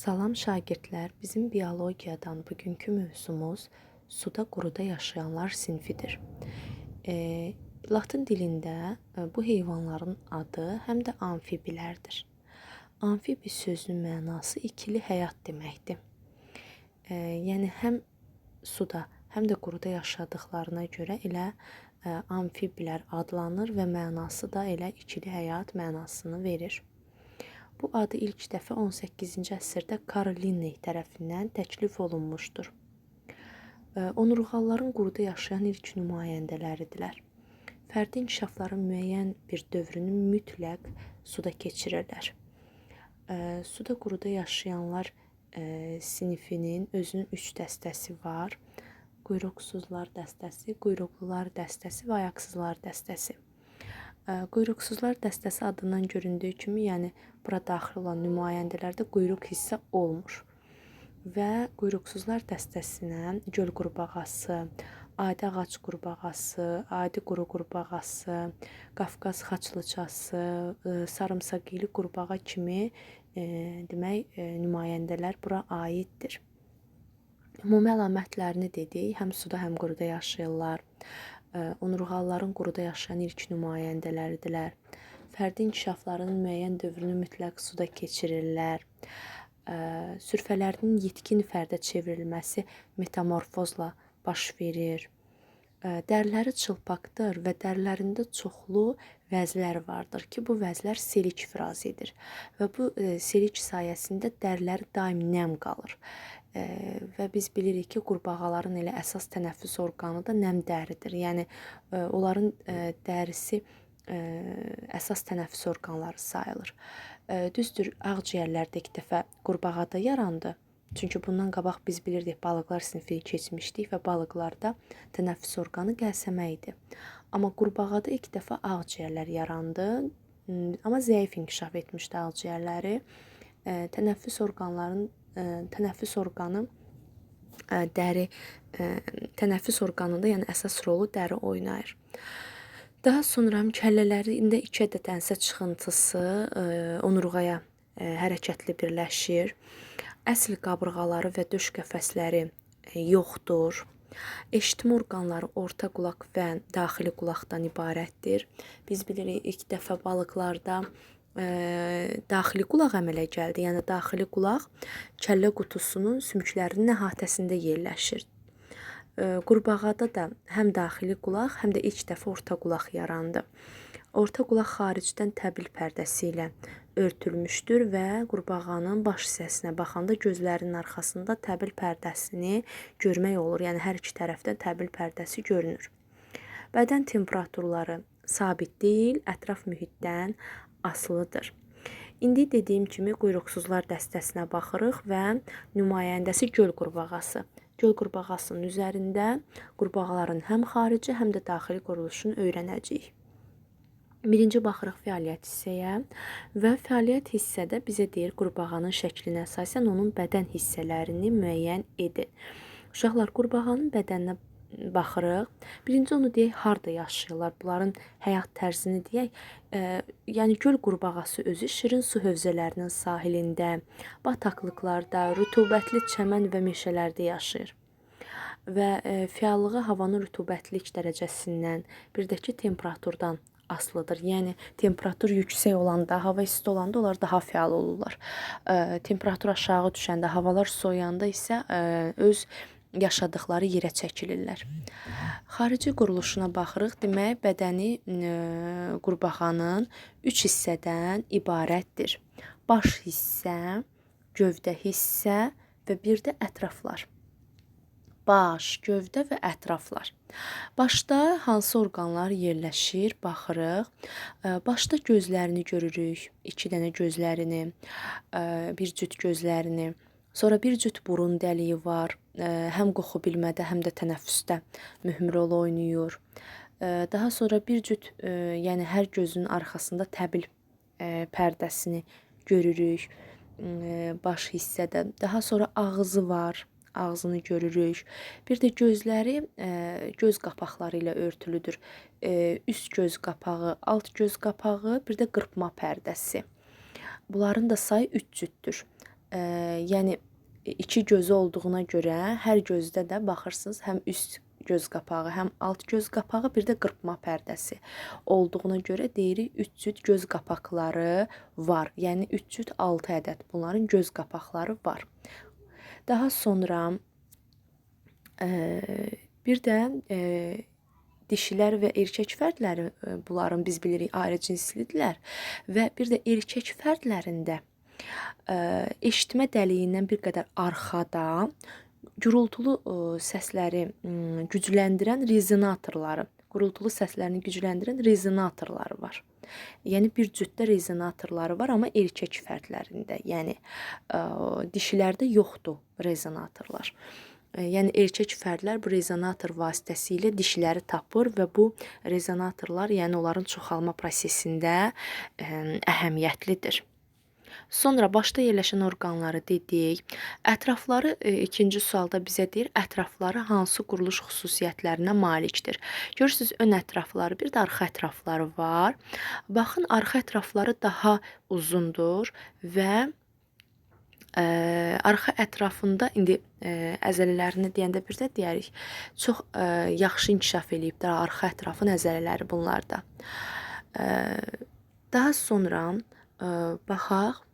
Salam şagirdlər, bizim biologiyadan bugünkü mövzumuz suda quruda yaşayanlar sinfidir. E, Latın dilində e, bu heyvanların adı həm də amfibilərdir. Amfibi sözünün mənası ikili həyat deməkdir. E, yəni həm suda, həm də quruda yaşadıqlarına görə elə e, amfibilər adlanır və mənası da elə ikili həyat mənasını verir. Bu adı ilk dəfə 18-ci əsrdə Karl Linney tərəfindən təklif olunmuşdur. Onurğalıların quruda yaşayan ilk nümayəndələridirlər. Fərdi inkişafların müəyyən bir dövrünü mütləq suda keçirirlər. Suda quruda yaşayanlar sinifinin özünün üç dəstəsi var. Quyruqsuzlar dəstəsi, quyruqlular dəstəsi və ayaqsızlar dəstəsi. Quyruqsuzlar dəstəsi adından göründüyü kimi, yəni bura daxil olan nümayəndələrdə quyruq hissə olmur. Və quyruqsuzlar dəstəsinə göl qurbağası, adi ağac qurbağası, adi quru qurbağası, Qafqaz xaçlıçası, sarımsaqiyli qurbağa kimi demək nümayəndələr bura aiddir. Ümumi əlamətlərini dedik. Həm suda, həm quruda yaşayırlar. Onurğalıların quruda yaşayan ilk nümayəndələridirlər. Fərdi inkişaflarının müəyyən dövrünü mütləq suda keçirirlər. Sürfələrinin yetkin fərdə çevrilməsi metamorfozla baş verir. Dəriləri çılpaqdır və dərilərində çoxlu vəzlər vardır ki, bu vəzlər selik ifraz edir və bu selik sayəsində dərilər daim nəm qalır və biz bilirik ki, qurbağaların elə əsas tənəffüs orqanı da nəm dəridir. Yəni onların dərisi əsas tənəffüs orqanları sayılır. Düzdür, ağciyərlərdə ilk dəfə qurbağada yarandı. Çünki bundan qabaq biz bilirdik balıqlar sinfini keçmişdik və balıqlarda tənəffüs orqanı qəlsəmə idi. Amma qurbağada ilk dəfə ağciyərlər yarandı. Amma zəif inkişaf etmişdi ağciyərləri. Tənəffüs orqanlarının tənəffüs orqanı dəri tənəffüs orqanında, yəni əsas rolu dəri oynayır. Daha sonra kəllələrində 2 ədəd ənsə çıxıntısı onurğaya hərəkətli birləşir. Əsl qabırğaları və döş qəfəsləri yoxdur. Eşitmə orqanları orta qulaq və daxili qulaqdan ibarətdir. Biz bilirik ilk dəfə balıqlarda daxili qulaq əmələ gəldi. Yəni daxili qulaq kəllə qutusunun sümüklərinin əhatəsində yerləşir. Qurbağada da həm daxili qulaq, həm də ilk dəfə orta qulaq yarandı. Orta qulaq xaricdən təbil pərdəsi ilə örtülmüşdür və qurbağanın baş hissəsinə baxanda gözlərinin arxasında təbil pərdəsini görmək olur. Yəni hər iki tərəfdən təbil pərdəsi görünür. Bədən temperaturları sabit deyil, ətraf mühitdən asılıdır. İndi dediyim kimi quyruqsuzlar dəstəsinə baxırıq və nümayəndəsi göl qurbağası. Göl qurbağasının üzərində qurbağaların həm xarici, həm də daxili quruluşunu öyrənəcəyik. Birinci baxırıq fəaliyyət hissəyə və fəaliyyət hissədə bizə deyir qurbağanın şəklinə əsasən onun bədən hissələrini müəyyən edin. Uşaqlar qurbağanın bədəninə baxırıq. Birinci onu deyək, harda yaşayırlar? Bunların həyat tərzini deyək. E, yəni göl qurbağası özü şirin su hövzələrinin sahilində, bataqlıqlarda, rütubətli çəmən və meşələrdə yaşayır. Və e, fəallığı havanın rütubətlilik dərəcəsindən, bir də ki temperaturdan asılıdır. Yəni temperatur yüksək olanda, hava isti olanda onlar daha fəal olurlar. E, temperatur aşağı düşəndə, havalar soyuyanda isə e, öz yaşadıkları yerə çəkilirlər. Xarici quruluşuna baxırıq. Demək, bədəni e, qurbağanın 3 hissədən ibarətdir. Baş hissə, gövdə hissə və bir də ətraflar. Baş, gövdə və ətraflar. Başda hansı orqanlar yerləşir? Baxırıq. E, başda gözlərini görürük. 2 dənə gözlərini, e, bir cüt gözlərini. Sonra bir cüt burun dəliyi var. Həm qoxu bilmədə, həm də tənəffüsdə mühüm rol oynayır. Daha sonra bir cüt, yəni hər gözün arxasında təbil pərdəsini görürük baş hissədə. Daha sonra ağzı var, ağzını görürük. Bir də gözləri göz qapaqları ilə örtülüdür. Üst göz qapağı, alt göz qapağı, bir də qırpma pərdəsi. Bunların da sayı 3 cütdür. E, yəni iki gözü olduğuna görə hər gözdə də baxırsınız həm üst göz qapağı, həm alt göz qapağı, bir də qırpma pərdəsi olduğuna görə deyirik 3 cüt göz qapaqları var. Yəni 3 cüt 6 ədəd bunların göz qapaqları var. Daha sonra e, bir də e, dişilər və erkək fərdləri bunların biz bilirik ayrı cinslidirlər və bir də erkək fərdlərində eşitmə dəliyindən bir qədər arxada gurultulu səsləri ə, gücləndirən rezonatorları, gurultulu səslərini gücləndirən rezonatorları var. Yəni bir cütdə rezonatorları var, amma erkək fərdlərində, yəni dişilərdə yoxdur rezonatorlar. Yəni erkək fərdlər bu rezonator vasitəsilə dişləri tapır və bu rezonatorlar, yəni onların çoxalma prosesində əhəmiyyətlidir. Sonra başda yerləşən orqanları dedik. Ətrafları e, ikinci sualda bizə deyir, ətrafları hansı quruluş xüsusiyyətlərinə malikdir. Görürsüz, ön ətrafları, bir də arxa ətrafları var. Baxın, arxa ətrafları daha uzundur və ə, arxa ətrafında indi ə, əzələlərini deyəndə bir də deyərik, çox ə, yaxşı inkişaf eləyibdir arxa ətrafın əzələləri bunlarda. Ə, daha sonra ə, baxaq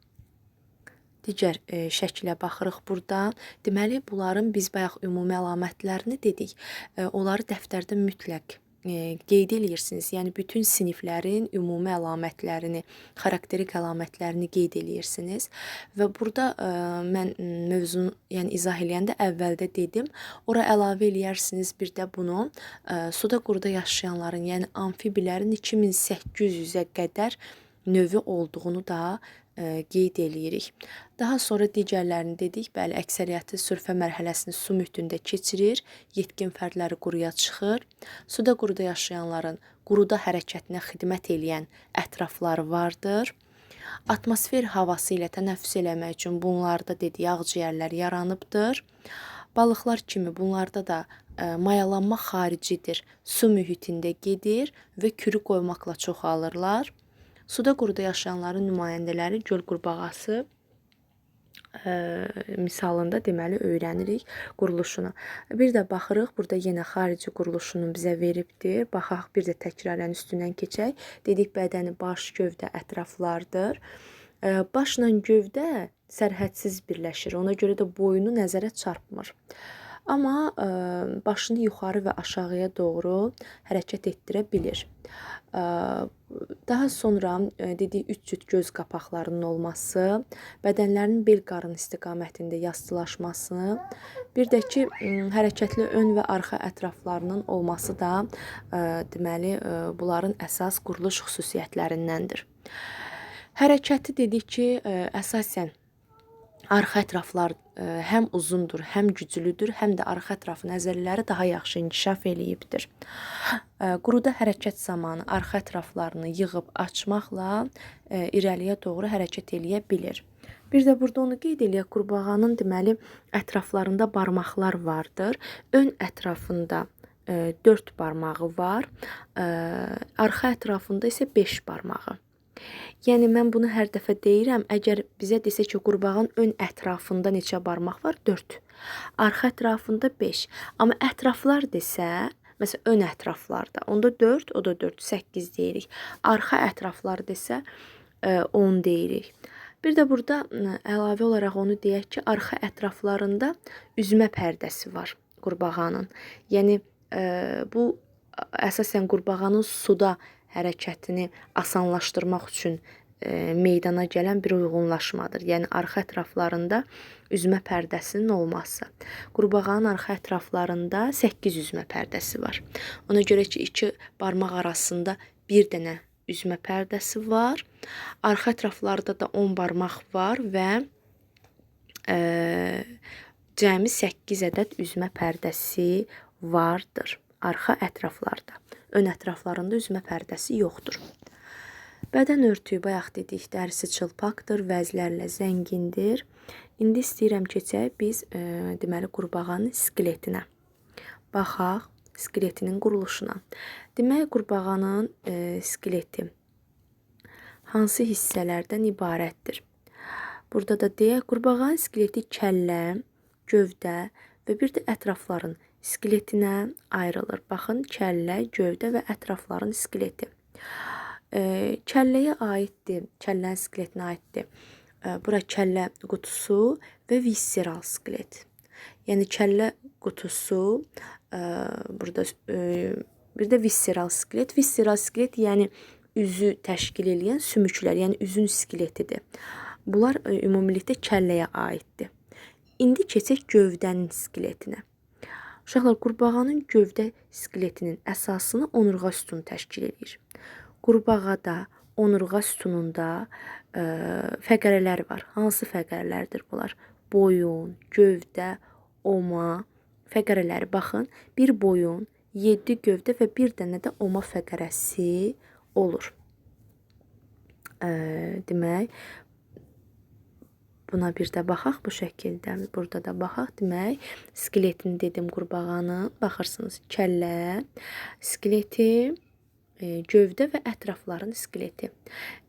digər e, şəklə baxırıq burdan. Deməli, bunların biz bayaq ümumi əlamətlərini dedik. E, onları dəftərdə mütləq e, qeyd eləyirsiniz. Yəni bütün siniflərin ümumi əlamətlərini, xarakterik əlamətlərini qeyd eləyirsiniz. Və burada ə, mən mövzunu, yəni izah eləyəndə əvvəldə dedim, ora əlavə eləyərsiniz bir də bunu ə, suda quruda yaşayanların, yəni amfibilərin 2800-ə qədər növü olduğunu da qeyd eləyirik. Daha sonra digərlərini dedik. Bəli, əksəriyyəti sürfə mərhələsini su mühitində keçirir. Yetkin fərdləri quruya çıxır. Suda quruda yaşayanların quruda hərəkətinə xidmət eləyən ətrafları vardır. Atmosfer havası ilə tənəffüs eləmək üçün bunlarda dedik ağciyərlər yaranıbdır. Balıqlar kimi bunlarda da ə, mayalanma xaricidir. Su mühitində gedir və kürü qoymaqla çoxalırlar. Suda quruda yaşayanların nümayəndələri göl qurbağası ə, misalında deməli öyrənirik quruluşunu. Bir də baxırıq, burada yenə xarici quruluşunu bizə veribdir. Baxaq bir də təkrarən üstündən keçək. Dedik bədəni baş, gövdə, ətraflardır. Ə, başla gövdə sərhədsiz birləşir. Ona görə də boyunu nəzərə çarpmır. Amma başını yuxarı və aşağıya doğru hərəkət etdirə bilir. Daha sonra dedik 3 cüt göz qapaqlarının olması, bədənlərinin bel qarın istiqamətində yastılaşması, bir də ki, hərəkətli ön və arxa ətraflarının olması da deməli bunların əsas quruluş xüsusiyyətlərindəndir. Hərəkəti dedik ki, əsasən arxa ətraflar e, həm uzundur, həm güclüdür, həm də arxa ətrafın əzələləri daha yaxşı inkişaf eləyibdir. E, quruda hərəkət zamanı arxa ətraflarını yığıb açmaqla e, irəliyə doğru hərəkət eləyə bilir. Bir də burada onu qeyd eləyək, qurbağanın deməli ətraflarında barmaqlar vardır. Ön ətrafında 4 barmağı var. Arxa ətrafında isə 5 barmağı. Yəni mən bunu hər dəfə deyirəm. Əgər bizə desə ki, qurbağanın ön ətrafında neçə barmaq var? 4. Arxa ətrafında 5. Amma ətraflar desə, məsələn ön ətraflarda, onda 4, o da 4, 8 deyirik. Arxa ətraflar desə 10 e, deyirik. Bir də burada əlavə olaraq onu deyək ki, arxa ətraflarında üzmə pərdəsi var qurbağanın. Yəni e, bu əsasən qurbağanın suda hərəkətini asanlaşdırmaq üçün e, meydana gələn bir uyğunlaşmadır. Yəni arxa ətraflarında üzmə pərdəsinin olması. Qurbağanın arxa ətraflarında 8 üzmə pərdəsi var. Ona görə ki, iki barmaq arasında bir dənə üzmə pərdəsi var. Arxa ətraflarda da 10 barmaq var və e, cəmi 8 ədəd üzmə pərdəsi vardır arxa ətraflarda. Ön ətraflarında üzmə pərdəsi yoxdur. Bədən örtüyü bayaq dedik, dərisi çılpaqdır, vəzlərlə zəngindir. İndi istəyirəm keçək biz e, deməli qurbağanın skeletinə. Baxaq skeletinin quruluşuna. Demək qurbağanın e, skeleti hansı hissələrdən ibarətdir? Burada da deyək, qurbağanın skeleti kəllə, gövdə və bir də ətrafların skeletinə ayrılır. Baxın, kəllə, gövdə və ətrafların skeleti. E, kəlləyə aiddir, kəllənin skeletinə aiddir. E, bura kəllə qutusu və visceral skelet. Yəni kəllə qutusu, e, burada bir də visceral skelet. Visceral skelet yəni üzü təşkil edən sümüklər, yəni üzün skeletidir. Bunlar ümumilikdə kəlləyə aiddir. İndi keçək gövdənin skeletinə. Uşaqlar qurbağanın gövdə skeletinin əsasını onurğa sütunu təşkil edir. Qurbağada onurğa sütununda ə, e, fəqərələr var. Hansı fəqərələrdir bunlar? Boyun, gövdə, oma fəqərələri baxın. Bir boyun, 7 gövdə və bir dənə də oma fəqərəsi olur. Ə, demək, buna bir də baxaq bu şəkildə. Burada da baxaq. Demək, skeletini dedim qurbağanın. Baxırsınız, kəllə, skeleti, e, gövdə və ətrafların skeleti.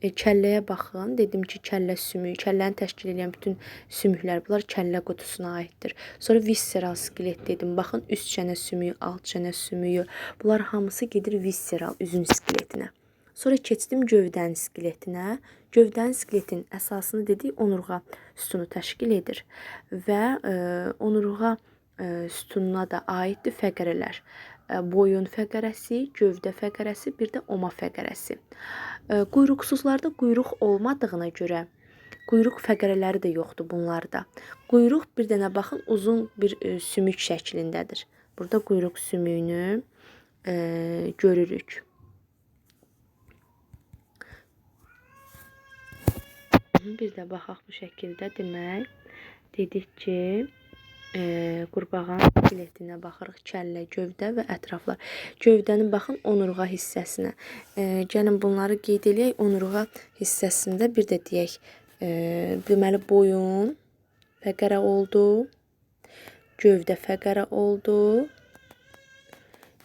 E, kəlləyə baxın. Dedim ki, kəllə sümüyü, kəlləni təşkil edən bütün sümüklər bunlar kəllə qutusuna aiddir. Sonra visceral skelet dedim. Baxın, üst çənə sümüyü, alt çənə sümüyü. Bunlar hamısı gedir visceral üzün skeletinə. Sonra keçdim gövdən skeletinə. Gövdən skeletin əsasını dedik onurğa sütunu təşkil edir və e, onurğa e, sütununa da aiddir fəqərələr. E, boyun fəqərəsi, gövdə fəqərəsi, bir də oma fəqərəsi. E, quyruqsuzlarda quyruq olmadığına görə quyruq fəqərələri də yoxdur bunlarda. Quyruq bir dənə baxın uzun bir e, sümük şəklindədir. Burada quyruq sümüyünü e, görürük. Bir də baxaq bu şəkildə demək. Dedik ki, e, qurbağanın skeletinə baxırıq. Kəllə, gövdə və ətraflar. Gövdənin baxın onurğa hissəsinə. E, gəlin bunları qeyd eləyək. Onurğa hissəsində bir də deyək. E, deməli boyun fəqərə oldu. Gövdə fəqərə oldu.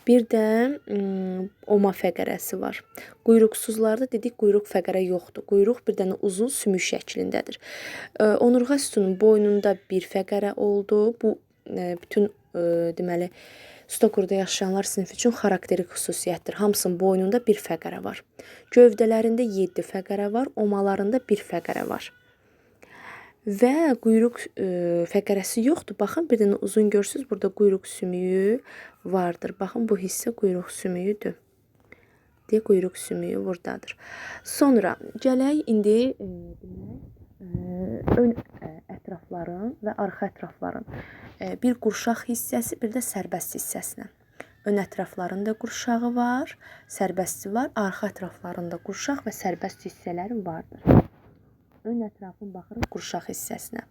Bir də oma fəqərəsi var. Quyruqsuzlarda dedik quyruq fəqərə yoxdur. Quyruq bir dənə uzun sümük şəklindədir. Onurğa sütunun boynunda bir fəqərə oldu. Bu bütün deməli stokurda yaşayanlar sinfi üçün xarakterik xüsusiyyətdir. Hamısının boynunda bir fəqərə var. Gövdələrində 7 fəqərə var, omalarında bir fəqərə var. Və quyruq ə, fəqərəsi yoxdur. Baxın, bir dənə uzun görsüz, burada quyruq sümüyü vardır. Baxın, bu hissə quyruq sümüyüdür. Deyə quyruq sümüyü burdadır. Sonra gələk indi ə, ön ə, ətrafların və arxa ətrafların bir qurşaq hissəsi, bir də sərbəst hissəsinə. Ön ətraflarında qurşağı var, sərbəsti var, arxa ətraflarında qurşaq və sərbəst hissələri vardır ön ətrafın baxırıq qurşaq hissəsinə.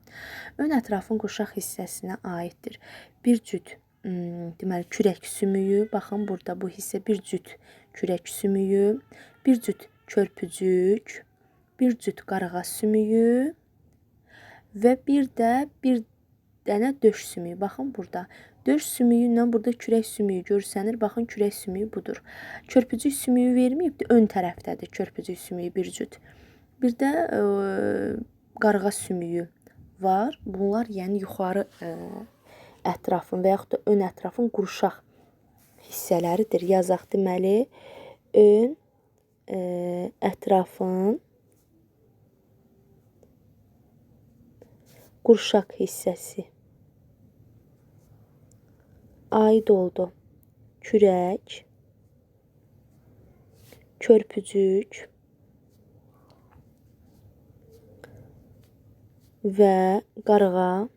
Ön ətrafın qurşaq hissəsinə aiddir. Bir cüt deməli kürək sümüyü, baxın burada bu hissə bir cüt kürək sümüyü, bir cüt körpücük, bir cüt qarğa sümüyü və bir də bir dənə döş sümüyü. Baxın burada. Döş sümüyü ilə burada kürək sümüyü görsənir. Baxın kürək sümüyü budur. Körpücük sümüyü verməyibdi. Ön tərəfdədir körpücük sümüyü bir cüt. Bir də ə, e, qarğa sümüyü var. Bunlar yəni yuxarı ə, e, ətrafın və yaxud da ön ətrafın qurşaq hissələridir. Yazaq deməli ön ə, e, ətrafın qurşaq hissəsi aid oldu. Kürək, körpücük, və qarğa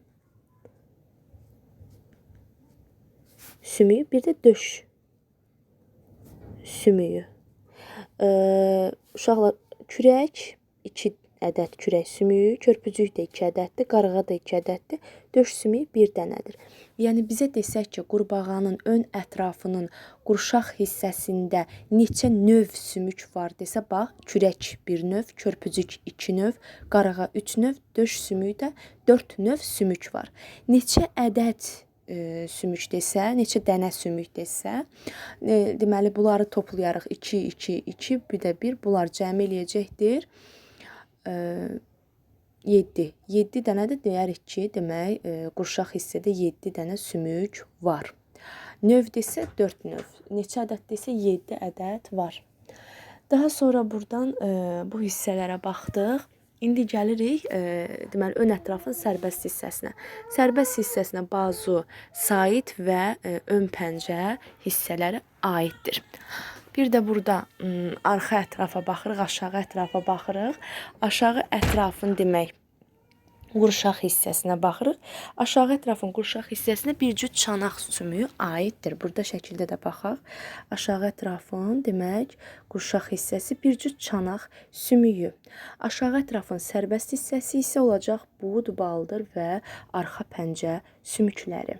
sümüyü, bir də döş sümüyü. Uşaqlar kürək 2 ədəd kürək sümüyü, körpücük də 2 ədəddir, qarğa da 2 ədəddir, döş sümüyü 1 dənədir. Yəni bizə desək ki, qurbağanın ön ətrafının qurşaq hissəsində neçə növ sümük var desə, bax, kürək 1 növ, körpücük 2 növ, qarğa 3 növ, döş sümüyü də 4 növ sümük var. Neçə ədəd e, sümük desə, neçə dənə sümük desə, e, deməli bunları toplayarıq 2 2 2 bir də 1 bunlar cəmi eləyəcəkdir. 7. 7 dənə də deyərik ki, demək, e, qurşaq hissədə 7 dənə sümük var. Növdə isə 4 növ. Neçə ədəddə isə 7 ədəd var. Daha sonra buradan e, bu hissələrə baxdıq. İndi gəlirik, e, deməli ön ətrafın sərbəst hissəsinə. Sərbəst hissəsinə bazu, sait və e, ön pəncə hissələri aiddir. Bir də burada arxa ətrafa baxırıq, aşağı ətrafa baxırıq. Aşağı ətrafın demək qurşaq hissəsinə baxırıq. Aşağı ətrafın qurşaq hissəsinə bir cüt çanaq sümüyü aiddir. Burada şəkildə də baxaq. Aşağı ətrafın demək qurşaq hissəsi bir cüt çanaq sümüyü. Aşağı ətrafın sərbəst hissəsi isə olacaq bud, baldır və arxa pəncə sümükləri.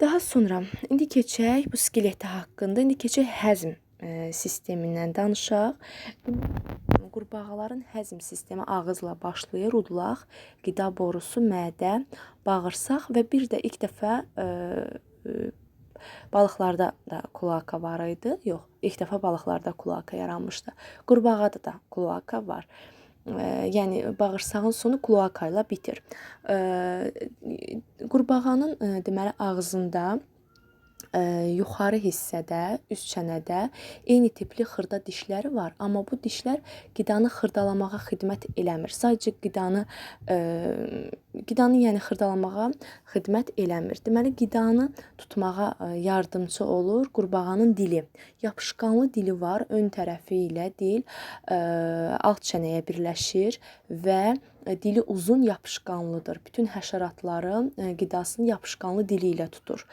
Daha sonra indi keçək bu skeleti haqqında. İndi keçək həzm e, sistemindən danışaq. Qurbağaların həzm sistemi ağızla başlayır. Udulaq, qida borusu, mədə, bağırsaq və bir də ilk dəfə e, e, balıqlarda da kloaka var idi. Yox, ilk dəfə balıqlarda kloaka yaranmışdı. Qurbağada da kloaka var. Yəni bağırsağın sonu kloaka ilə bitir. Qurbağanın deməli ağzında ə, yuxarı hissədə, üst çənədə eyni tipli xırda dişləri var, amma bu dişlər qidanı xırdalamağa xidmət eləmir. Sadəcə qidanı qidanı yəni xırdalamağa xidmət eləmir. Deməli qidanı tutmağa ə, yardımçı olur qurbağanın dili. Yapışqanlı dili var, ön tərəfi ilə dil ə, alt çənəyə birləşir və e, dili uzun yapışqanlıdır. Bütün həşəratların e, qidasını yapışqanlı dili ilə tutur.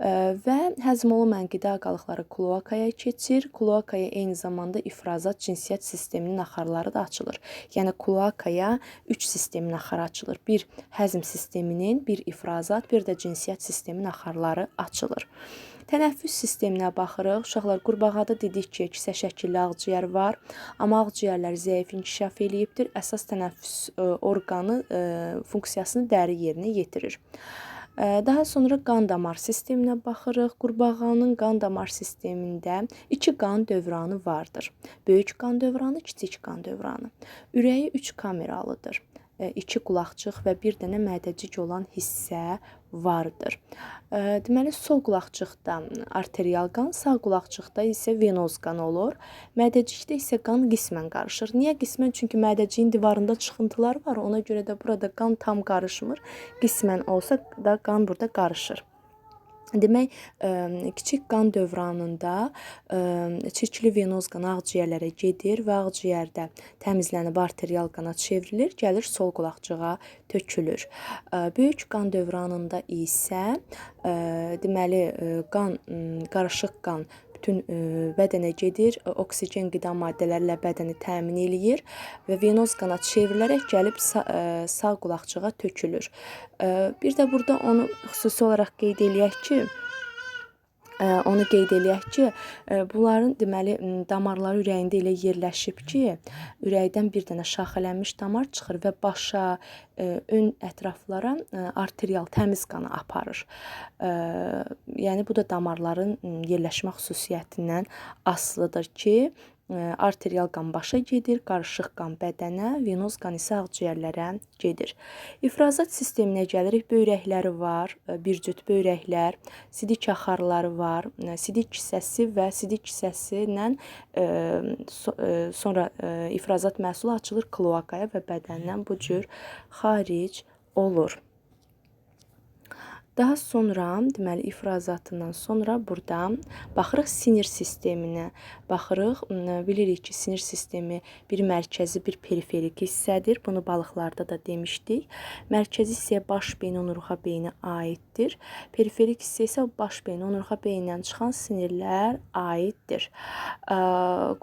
E, və həzm olunmayan qida qalıqları kloakaya keçir. Kloakaya eyni zamanda ifrazat cinsiyyət sisteminin axarları da açılır. Yəni kloakaya 3 sistemin axarı açılır. Bir həzm sisteminin, bir ifrazat, bir də cinsiyyət sisteminin axarları açılır. Tənəffüs sisteminə baxırıq. Uşaqlar qurbağada dedik ki, kisə şəkilli ağciyər var, amma ağciyərlər zəif inkişaf eləyibdir. Əsas tənəffüs ə, orqanı ə, funksiyasını dəri yerinə yetirir. Ə, Daha sonra qan damar sisteminə baxırıq. Qurbağanın qan damar sistemində iki qan dövranı vardır. Böyük qan dövranı, kiçik qan dövranı. Ürəyi 3 kameralıdır. Ə, iki qulaqcıq və bir dənə mədəcik olan hissə vardır. Ə, Deməli sol qulaqcıqda arterial qan, sağ qulaqcıqda isə venoz qan olur. Mədəcikdə isə qan qismən qarışır. Niyə qismən? Çünki mədəciyin divarında çıxıntılar var. Ona görə də burada qan tam qarışmır. Qismən olsa da qan burada qarışır. Demək, kiçik qan dövranında çirkli venoz qan ağciyərlərə gedir və ağciyərdə təmizlənib arterial qana çevrilir, gəlir sol qulaqcığa tökülür. Böyük qan dövranında isə deməli qan qarışıq qan bütün ə, bədənə gedir, oksigen qida maddələrlə bədəni təmin eləyir və venoz qana çevrilərək gəlib sağ, ə, sağ qulaqcığa tökülür. Bir də burada onu xüsusi olaraq qeyd eləyək ki, onu qeyd eləyək ki, ə, bunların deməli damarları ürəyində elə yerləşib ki, ürəkdən bir dənə şaxələnmiş damar çıxır və başa, ə, ön ətraflara ə, arterial təmiz qanı aparır. Yəni bu da damarların yerləşmə xüsusiyyətindən asılıdır ki, arterial qan başa gedir, qarışıq qan bədənə, venoz qan isə ağciyərlərə gedir. İfrazat sisteminə gəlirik. Böyrəkləri var, ə, bir cüt böyrəklər, sidik axarları var, ə, sidik kisəsi və sidik kisəsi ilə ə, sonra ifrazat məhsulu açılır kloakaya və bədəndən bu cür xaric olur. Daha sonra, deməli ifrazatından sonra burada baxırıq sinir sisteminə. Baxırıq, m, bilirik ki, sinir sistemi bir mərkəzi, bir periferik hissədir. Bunu balıqlarda da demişdik. Mərkəzi hissəyə baş beyin, onurğa beyni aiddir. Periferik hissə isə baş beyin, onurğa beyindən çıxan sinirlər aiddir.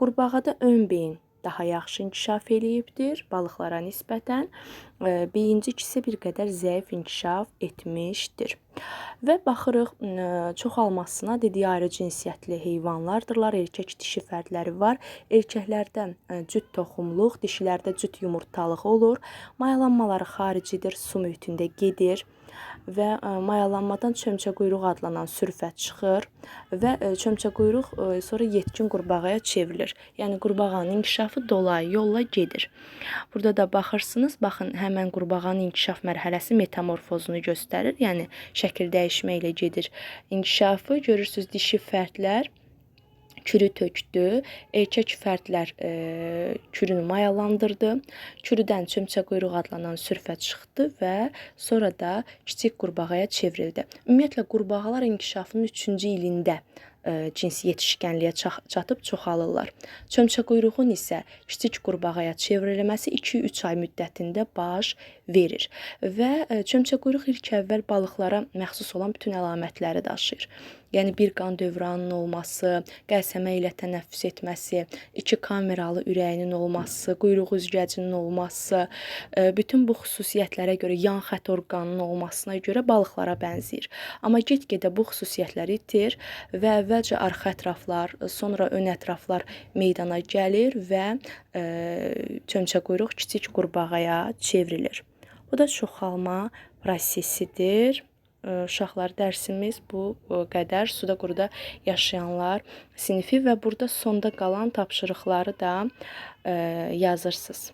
Qurbağada ön beyin daha yaxşı inkişaf eləyibdir balıqlara nisbətən. Ə, Beyinci isə bir qədər zəif inkişaf etmişdir. Və baxırıq çoxalmasına dediyi ayrı cinsiyyətli heyvanlardırlar. Erkək dişi fərdləri var. Erkəklərdə cüt toxumluq, dişilərdə cüt yumurtalığı olur. Mayalanmaları xaricidir, su mühitində gedir və ə, mayalanmadan çömçəquyruq adlanan sürfət çıxır və ə, çömçəquyruq ə, sonra yetkin qurbağaya çevrilir. Yəni qurbağanın inkişafı dolayı yolla gedir. Burada da baxırsınız, baxın həmən qurbağanın inkişaf mərhələsi metamorfozunu göstərir. Yəni şəkil dəyişmə ilə gedir. İnkişafı görürsüz dişi fərdlər kürü tökdü. Erkək fərdlər e, kürünü mayalandırdı. Kürüdən çömçə quyruq adlanan sürfə çıxdı və sonra da kiçik qurbağaya çevrildi. Ümumiyyətlə qurbağalar inkişafının 3-cü ilində e, cinsi yetişkənliyə ça- çatıb çoxalırlar. Çömçə quyruğun isə kiçik qurbağaya çevrilməsi 2-3 ay müddətində baş verir və e, çömçə quyruq ilk əvvəl balıqlara məxsus olan bütün əlamətləri daşıyır. Yəni bir qan dövranının olması, qəlsəmə ilə tənəffüs etməsi, iki kameralı ürəyinin olması, quyruq üzgəcinin olması, e, bütün bu xüsusiyyətlərə görə yan xətt orqanının olmasına görə balıqlara bənzəyir. Amma get-gedə bu xüsusiyyətləri itir və əvvəlcə arxa ətraflar, sonra ön ətraflar meydana gəlir və e, çömçə quyruq kiçik qurbağaya çevrilir. Bu da çoxalma prosesidir. Uşaqlar dərsimiz bu qədər suda quruda yaşayanlar sinifi və burada sonda qalan tapşırıqları da yazırsınız.